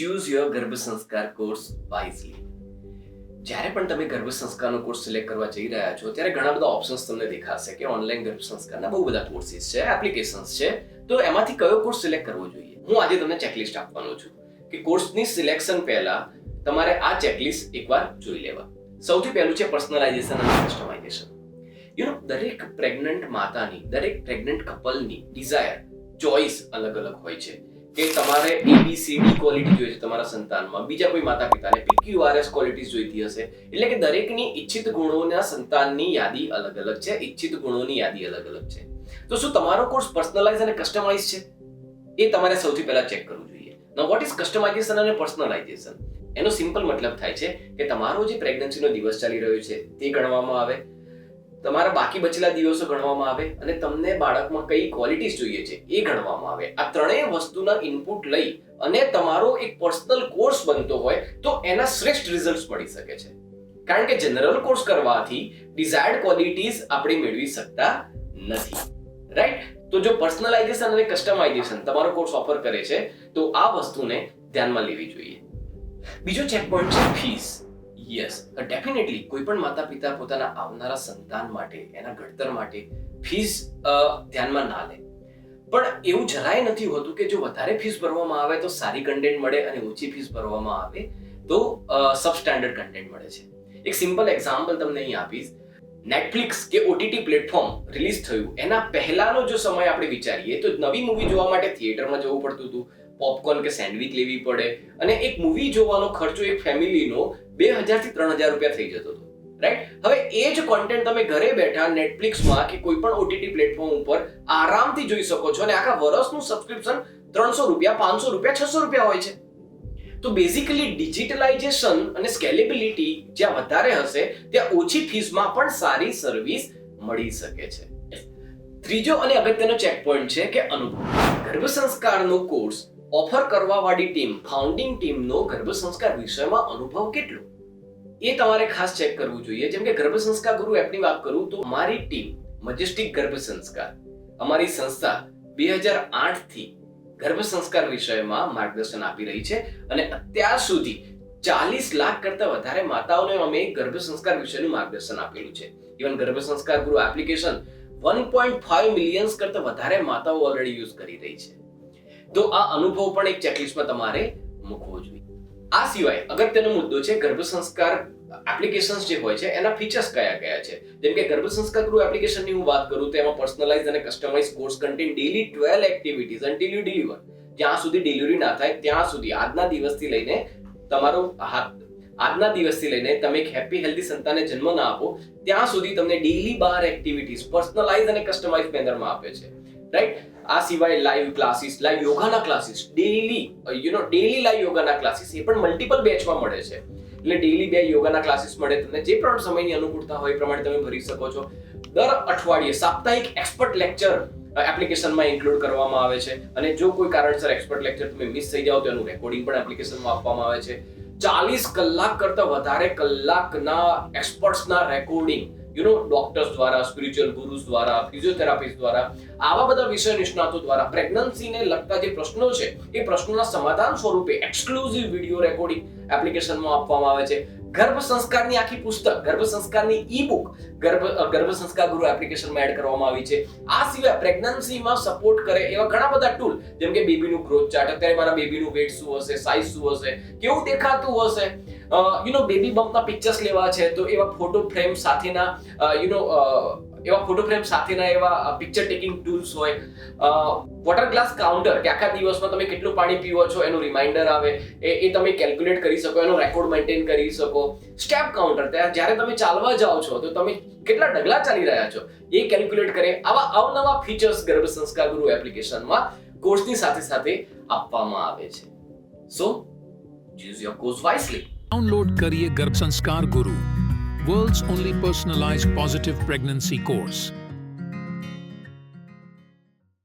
Choose your ગર્ભ સંસ્કાર course wisely જ્યારે પણ તમે ગર્ભ સંસ્કારનો કોર્સ સિલેક્ટ કરવા જઈ રહ્યા છો, ત્યારે ઘણા બધા ઓપ્શન્સ તમને દેખાશે કે ઓનલાઈન ગર્ભ સંસ્કારના બહુ બધા કોર્સિસ છે એપ્લિકેશન્સ છે. તો એમાંથી કયો કોર્સ સિલેક્ટ કરવો જોઈએ? હું આજે તમને ચેકલિસ્ટ આપવાનો છું કે કોર્સની સિલેક્શન પહેલા તમારે આ ચેકલિસ્ટ એકવાર જોઈ લેવા. સૌથી પહેલું છે પર્સનલાઇઝેશન અને કસ્ટમાઇઝેશન યુ નો દરેક પ્રેગ્નન્ટ માતાની, દરેક પ્રેગ્નન્ટ કપલની ડિઝાયર ચોઇસ અલગ અલગ હોય છે. કે તમારે એબીસીડી ક્વોલિટી જોઈએ છે તમારા સંતાનમાં. બીજા કોઈ માતા પિતાને પીક્યુઆરએસ ક્વોલિટીઝ જોઈતી હશે. એટલે કે દરેકની ઈચ્છિત ગુણોના સંતાનની યાદી અલગ અલગ છે. ઈચ્છિત ગુણોની યાદી અલગ અલગ છે. તો શું તમારો કોર્સ પર્સનલાઇઝ અને કસ્ટમાઇઝ છે? એ તમારે સૌથી પહેલા ચેક કરવું જોઈએ. નો વોટ ઇઝ કસ્ટમાઇઝેશન અને પર્સનલાઇઝેશન એનો સિમ્પલ મતલબ થાય છે કે તમારો જે પ્રેગ્નન્સીનો દિવસ ચાલી રહ્યો છે, તે ગણવામાં આવે. તમારા બાકી બચેલા દિવસો ગણવામાં આવે અને તમને બાળકમાં કઈ ક્વોલિટીઝ જોઈએ છે એ ગણવામાં આવે. આ ત્રણેય વસ્તુના ઇનપુટ લઈ અને તમારો એક પર્સનલ કોર્સ બનતો હોય તો એના શ્રેષ્ઠ રિઝલ્ટ મળી શકે છે. કારણ કે જનરલ કોર્સ કરવાથી ડિઝાયર્ડ ક્વોલિટીઝ આપણે મેળવી શકતા નથી. રાઈટ તો જો પર્સનલાઇઝેશન અને કસ્ટમાઇઝેશન તમારો કોર્સ ઓફર કરે છે, તો આ વસ્તુને ધ્યાનમાં લેવી જોઈએ. બીજો ચેક પોઈન્ટ છે ફીસ યસ ડેફિનેટલી કોઈ પણ માતા પિતા પોતાના આવનારા સંતાન માટે, એના ઘડતર માટે ફીસ ધ્યાનમાં ના લે. પણ એવું જરાય નથી હોતું કે જો વધારે ફીસ ભરવામાં આવે તો સારી કન્ટેન્ટ મળે અને ઓછી ફીસ ભરવામાં આવે તો સબસ્ટેન્ડર્ડ કન્ટેન્ટ મળે છે. એક સિમ્પલ એક્ઝામ્પલ તમને અહીં આપીશ. નેટફ્લિક્સ કે ઓટીટી પ્લેટફોર્મ રિલીઝ થયું, એના પહેલાનો જો સમય આપણે વિચારીએ તો નવી મૂવી જોવા માટે થિયેટરમાં જવું પડતું હતું પોપકોર્ન કે સેન્ડવિચ લેવી પડે અને એક મૂવી જોવાનો ખર્ચો એક ફેમિલીનો બે હજારથી ત્રણ હજાર રૂપિયા થઈ જતો હતો. રાઈટ હવે એ જ કોન્ટેન્ટ તમે ઘરે બેઠા નેટફ્લિક્સમાં કે કોઈ પણ ઓટીટી પ્લેટફોર્મ ઉપર આરામથી જોઈ શકો છો અને આખા વર્ષનું સબસ્ક્રિપ્શન ત્રણસો રૂપિયા, પાંચસો રૂપિયા, છસો રૂપિયા હોય છે. તો બેઝિકલી ડિજિટલાઇઝેશન અને સ્કેલેબિલિટી જ્યાં વધારે હશે, ત્યાં ઓછી ફીસમાં પણ સારી સર્વિસ મળી શકે છે. ત્રીજો અને અગત્યનો ચેક પોઈન્ટ છે કે અનુભવ. ગર્ભ સંસ્કારનો કોર્સ ઓફર કરવાવાળી ટીમ ફાઉન્ડિંગ ટીમનો ગર્ભ સંસ્કાર વિષયમાં અનુભવ કેટલો? એ તમારે ખાસ ચેક કરવું જોઈએ. જેમ કે ગર્ભ સંસ્કાર ગુરુ એપની વાત કરું તો અમારી ટીમ, મજેસ્ટિક ગર્ભ સંસ્કાર અમારી સંસ્થા બે હજાર આઠથી ગર્ભ સંસ્કાર વિષયમાં માર્ગદર્શન આપી રહી છે અને અત્યાર સુધી ચાલીસ લાખ કરતા વધારે માતાઓને અમે ગર્ભ સંસ્કાર વિષયનું માર્ગદર્શન આપેલું છે. Even Garbh Sanskar Guru application one point five millions કરતા વધારે માતાઓ ઓલરેડી યુઝ કરી રહી છે. તો આ અનુભવ પણ એક ચેકલિસ્ટમાં તમારે મૂકવો જોઈએ. આ સિવાય અગત્યનો મુદ્દો છે ગર્ભ સંસ્કાર એપ્લિકેશન્સ જે હોય છે, એના ફીચર્સ કયા કયા છે? જેમ કે ગર્ભ સંસ્કાર ગૃહ એપ્લિકેશનની હું વાત કરું તો એમાં પર્સનલાઇઝ અને customise course content daily 12 activities until you deliver જ્યાં સુધી ડિલિવરી ના થાય, ત્યાં સુધી આજના દિવસથી લઈને તમારો હાથ આજના દિવસથી લઈને તમે એક હેપી હેલ્ધી સંતાનને જન્મ ના આપો, ત્યાં સુધી તમને ડેલી બાર એક્ટિવિટીઝ પર્સનલાઇઝ અને કસ્ટમાઇઝ મેનરમાં આપે છે. રાઈટ આ સિવાય live classes live યોગાના classes daily you know daily live યોગાના classes એ પણ મલ્ટિપલ બેચમાં મળે છે. એટલે ડેલી બે યોગાના ક્લાસીસ મળે તમને. જે પણ સમયની અનુકૂળતા હોય એ પ્રમાણે તમે ભરી શકો છો. દર અઠવાડિયે સાપ્તાહિક એક્સપર્ટ લેક્ચર એપ્લિકેશનમાં ઇન્ક્લુડ કરવામાં આવે છે. અને જો કોઈ કારણસર એક્સપર્ટ લેક્ચર તમે મિસ થઈ જાઓ તો એનું રેકોર્ડિંગ પણ એપ્લિકેશનમાં આપવામાં આવે છે. ચાલીસ કલાક કરતા વધારે કલાકના એક્સપર્ટ્સના રેકોર્ડિંગ યુ ડોક્ટર્સ દ્વારા સ્પિરિચ્યુઅલ ગુરુસ દ્વારા ફિઝિયોથેરાપિસ્ટ દ્વારા આવા બધા વિષય નિષ્ણાતો દ્વારા પ્રેગ્નન્સીને લગતા જે પ્રશ્નો છે એ પ્રશ્નોના સમાધાન સ્વરૂપે એક્સક્લુઝિવ વીડિયો રેકોર્ડિંગ એપ્લિકેશનમાં આપવામાં આવે છે ગર્ભ સંસ્કારની આખી પુસ્તક ગર્ભ સંસ્કારની ઈ બુક ગર્ભ ગર્ભ સંસ્કાર ગુરુ એપ્લિકેશનમાં એડ કરવામાં આવી છે આ સિવાય પ્રેગ્નન્સીમાં સપોર્ટ કરે એવા ઘણા બધા ટૂલ જેમ કે બેબીનું ગ્રોથ ચાર્ટ અત્યારે મારા બેબીનું વેટ શું હશે સાઇઝ શું હશે, કેવું દેખાતું હશે? યુ નો બેબી બમ્પના પિક્ચર્સ લેવા છે, તો એવા ફોટો ફ્રેમ સાથેના યુ નો એવા ફોટો ફ્રેમ સાથેના એવા પિક્ચર ટેકિંગ ટૂલ્સ હોય. વોટર ગ્લાસ કાઉન્ટર કે આખા દિવસમાં તમે કેટલું પાણી પીવો છો, એનું રિમાઇન્ડર આવે. એ એ તમે કેલ્ક્યુલેટ કરી શકો, એનો રેકોર્ડ મેન્ટેન કરી શકો. સ્ટેપ કાઉન્ટર ત્યાં જ્યારે તમે ચાલવા જાઓ છો, તો તમે કેટલા ડગલા ચાલી રહ્યા છો, એ કેલ્ક્યુલેટ કરે. આવા અવનવા ફીચર્સ ગર્ભ સંસ્કાર ગુરુ એપ્લિકેશનમાં કોર્સની સાથે સાથે આપવામાં આવે છે. So use your course wisely. Download કરીએ Garbh Sanskar Guru world's only personalise positive pregnancy course